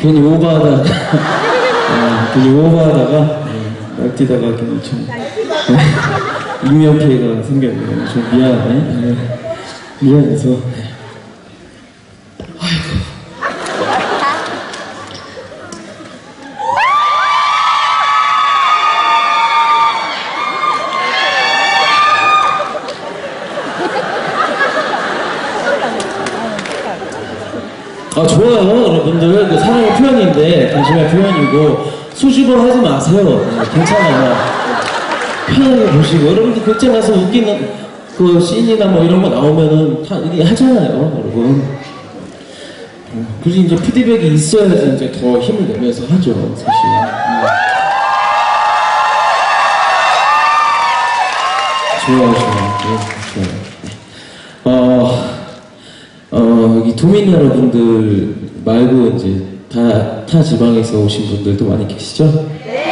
괜히 오버하다가 어, 괜히 오버하다가 네, 날뛰다가 괜히 좀 네, 인명 피해가 생겼네요. 좀 미안하네. 네, 미안해서. 아 좋아요 여러분들. 그 사랑의 표현인데 관심의 표현이고 수줍어 하지 마세요. 네, 괜찮아요. 편하게 보시고 여러분들 극장 가서 웃기는 그 씬이나 뭐 이런 거 나오면은 다 이게 하잖아요 여러분. 음, 굳이 이제 피드백이 있어야지 이제 더 힘을 내면서 하죠 사실. 음. 좋아요 좋아요. 네, 좋아요 네. 어, 어, 여기 도민 여러분들 말고 이제 다, 타 지방에서 오신 분들도 많이 계시죠? 네.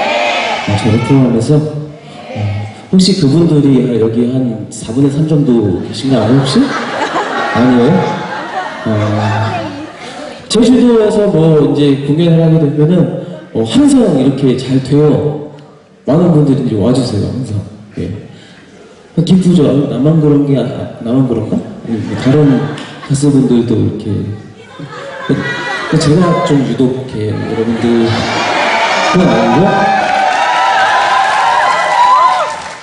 어, 저를 포함해서 어, 혹시 그분들이 여기 한 4분의 3 정도 계신가요, 혹시? 아니에요? 어, 제주도에서 뭐 이제 공연을 하게 되면은 어, 항상 이렇게 잘 돼요. 많은 분들이 이제 와주세요, 항상. 예. 기쁘죠? 나만 그런 게, 아, 나만 그런가? 다른 가수분들도 이렇게. 그- 제가 좀 유독 이렇게 여러분들, 그건 아니고?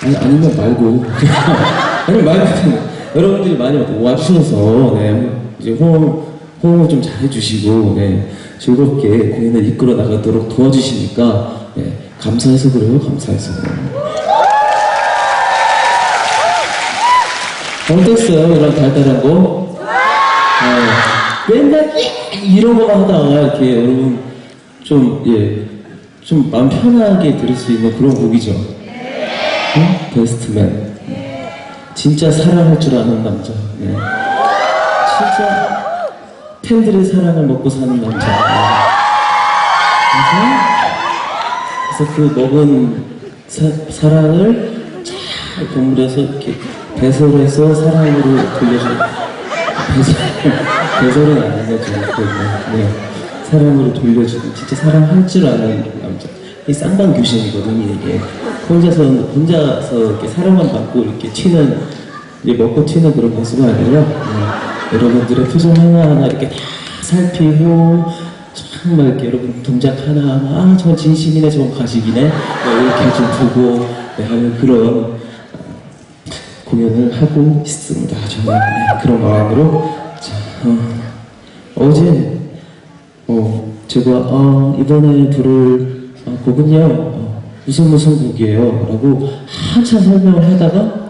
아니, 아니면 말고. 아니, 말고. 여러분들이 많이 와주셔서, 네, 이제 호응, 호응을 좀 잘해주시고, 네, 즐겁게 공연을 이끌어 나가도록 도와주시니까, 네, 감사해서 그래요, 감사해서. 어땠어요? 이런 달달한 거? 어, 맨날 이런 거만 하다가 이렇게 여러분 좀, 예, 좀 마음 편하게 들을 수 있는 그런 곡이죠. 응? 베스트맨. 진짜 사랑할 줄 아는 남자. 네. 진짜 팬들의 사랑을 먹고 사는 남자. 그래서, 그래서 그 먹은 사, 사랑을 잘 동물해서 이렇게 배설해서 사랑으로 돌려줘. 배설, 배설은 아닌 거죠. 그, 네. 사랑으로 돌려주는 진짜 사랑할 줄 아는 남자. 이 쌍방 귀신이거든요, 이게. 혼자서, 혼자서 이렇게 사랑만 받고 이렇게 튀는, 이제 먹고 튀는 그런 가수가 아니라, 네. 여러분들의 표정 하나 하나 이렇게 다 살피고, 정말 이렇게 여러분 동작 하나 하나, 아, 저건 진심이네, 저건 가식이네. 네, 이렇게 좀 보고, 네, 하는 그런 공연을 하고 있습니다. 네, 그런 마음으로. 자, 어, 제 어, 제가, 아, 이번에 부를 아, 곡은요, 어, 무슨 무슨 곡이에요. 라고 한참 설명을 하다가,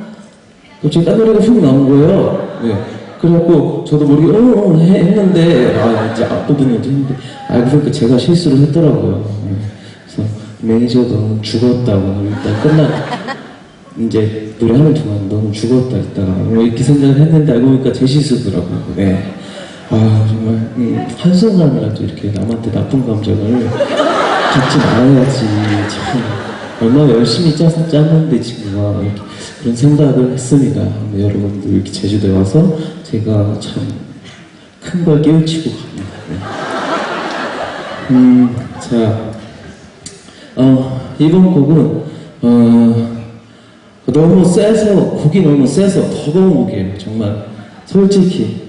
갑자기 딴 노래가 훅 나온 거예요. 네. 그래갖고, 저도 모르게, 어, 어, 해, 했는데, 아, 이제 앞부분이 이제 했는데, 알고 보니까 제가 실수를 했더라고요. 네. 그래서, 매니저도 죽었다고, 일단 끝나, 이제 노래하는 동안 너는 죽었다 했다가, 뭐 이렇게 생각을 했는데, 알고 보니까 제 실수더라고요. 네. 아, 정말, 음, 한순간이라도 이렇게 남한테 나쁜 감정을 갖지 말아야지. 참, 얼마나 열심히 짜서 짰는데 와, 이렇게 그런 생각을 했습니다. 여러분들 이렇게 제주도에 와서 제가 참 큰 걸 깨우치고 갑니다. 네. 음, 자, 어, 이번 곡은, 어, 너무 세서, 곡이 너무 세서 버거운 곡이에요. 정말. 솔직히.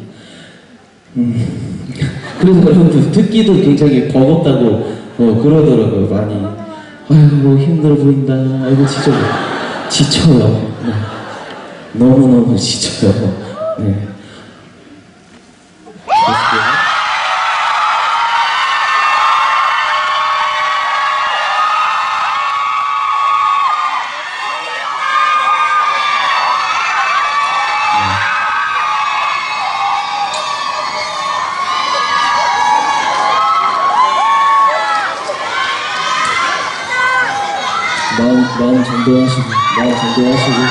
음, 그래서 여러분들 듣기도 굉장히 버겁다고 어, 그러더라고요, 많이. 아이고, 힘들어 보인다. 아이고, 진짜 지쳐요. 네. 너무너무 지쳐요. 네. 마음, 마음 정도하시고, 마음 정도하시고. 네.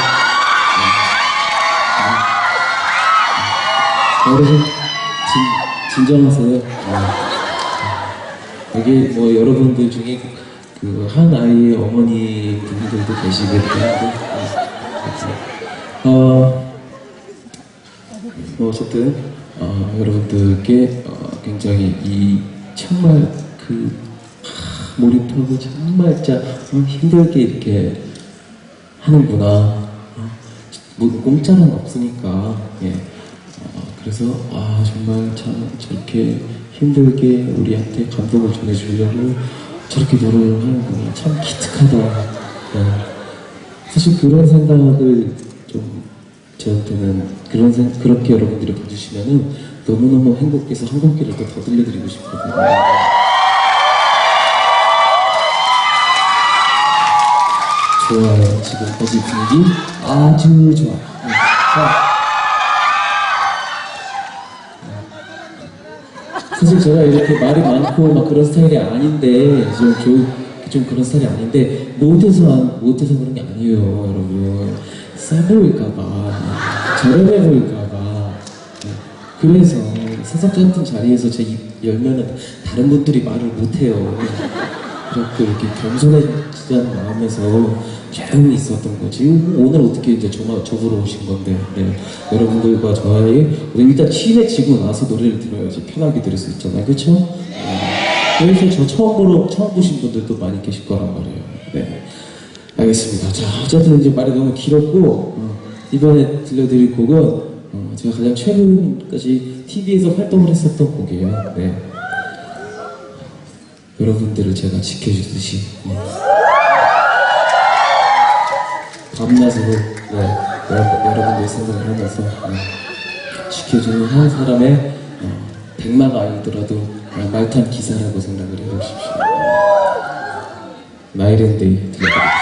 네. 여러분, 진, 진정하세요. 네. 여기 뭐 여러분들 중에 그 한 아이의 어머니 분들도 계시기 때문에. 어, 뭐 어쨌든, 어, 여러분들께 어, 굉장히 이 정말 그 하, 몰입하고 정말 진짜 어, 힘들게 이렇게 하는구나. 어, 뭐 공짜는 없으니까. 예. 어, 그래서 아 정말 참 저렇게 힘들게 우리한테 감동을 전해주려고 저렇게 노력을 하는구나. 참 기특하다. 예. 사실 그런 생각을 좀 저한테는 그런 생 그렇게 여러분들이 봐주시면은 너무너무 행복해서 한 곡기를 더 들려드리고 싶거든요. 좋아요. 지금까지 분위기 아주 좋아. 네. 자. 사실 제가 이렇게 말이 많고 막 그런 스타일이 아닌데 좀, 좀, 좀 그런 스타일이 아닌데 못해서 안- 못해서 그런 게 아니에요, 여러분. 싸 보일까봐, 저렴해 보일까봐. 네. 그래서 세상 같은 자리에서 제 입 열면은 다른 분들이 말을 못해요. 그렇게 이렇게 겸손해지자는 마음에서 조용히 있었던 거지. 오늘 어떻게 이제 저만 저보러 오신 건데, 네. 여러분들과 저의 일단 친해지고 나서 노래를 들어야지 편하게 들을 수 있잖아요, 그렇죠? 네. 그래서 저 처음 보러 처음 보신 분들도 많이 계실 거란 말이에요. 네. 알겠습니다. 자, 어쨌든 이제 말이 너무 길었고 어, 이번에 들려드릴 곡은 어, 제가 가장 최근까지 TV에서 활동을 했었던 곡이에요. 네. 여러분들을 제가 지켜주듯이 네. 밤낮으로 네, 여러분, 여러분들 생각을 하면서 네, 지켜주는 한 사람의 어, 백마가 아니더라도 어, 말탄 기사라고 생각을 해보십시오. 나이랜데이 들려드리겠습니다.